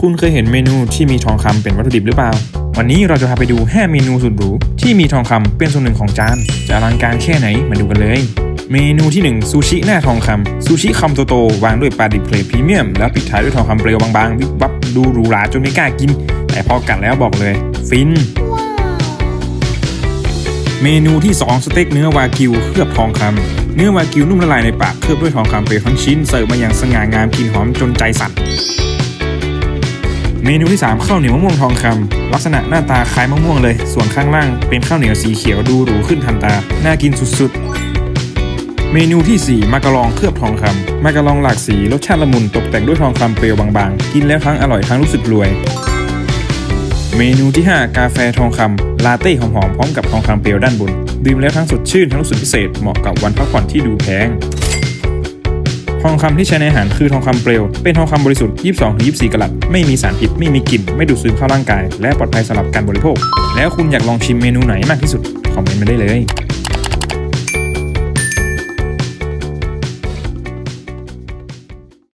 คุณเคยเห็นเมนูที่มีทองคำเป็นวัตถุดิบหรือเปล่า วันนี้เราจะพาไปดู 5 เมนูสุดหรูที่มีทองคำเป็นส่วนหนึ่งของจาน จะอลังการแค่ไหนมาดูกันเลย เมนูที่ 1 ซูชิหน้าทองคำซูชิคำโตๆวางด้วยปลาดิบเพลทพรีเมียม แล้วปิดท้ายด้วยทองคำเปลวบางๆวิบวับดูหรูหราจนไม่กล้ากิน แต่พอกัดแล้วบอกเลย ฟิน เมนูที่ 2 สเต็กเนื้อวากิวเคลือบทองคำเนื้อวากิวนุ่มละลายในปากเคลือบด้วยทองคำเปลวทั้งชิ้นเสิร์ฟมาอย่างสง่างามกลิ่นหอมจนใจสั่น เมนูที่ 3 ข้าวเหนียวมะม่วงทองคำลักษณะหน้าตาคล้ายมะม่วงเลย ส่วนข้างล่างเป็นข้าวเหนียวสีเขียวดูหรูขึ้นทันตา น่ากินสุดๆ เมนูที่ 4มากะลองเคลือบทองคำมากะลองหลากสีรสชาติละมุนตกแต่งด้วยทองคำเปลวบางๆ กินแล้วทั้งอร่อยทั้งรู้สึกรวย เมนูที่ 5 กาแฟทองคำลาเต้หอมๆพร้อมกับทองคำเปลวด้านบน ดื่มแล้วทั้งสดชื่นทั้งรู้สึกพิเศษเหมาะกับวันพักผ่อนที่ดูแพง ทองคำที่ใช้ในอาหารคือทองคำเปลว เป็นทองคำบริสุทธิ์ 22-24 กรัต ไม่มีสารพิษ ไม่มีกลิ่น ไม่ดูดซึมเข้าร่างกาย และปลอดภัยสำหรับการบริโภค แล้วคุณอยากลองชิมเมนูไหนมากที่สุด คอมเมนต์มาได้เลย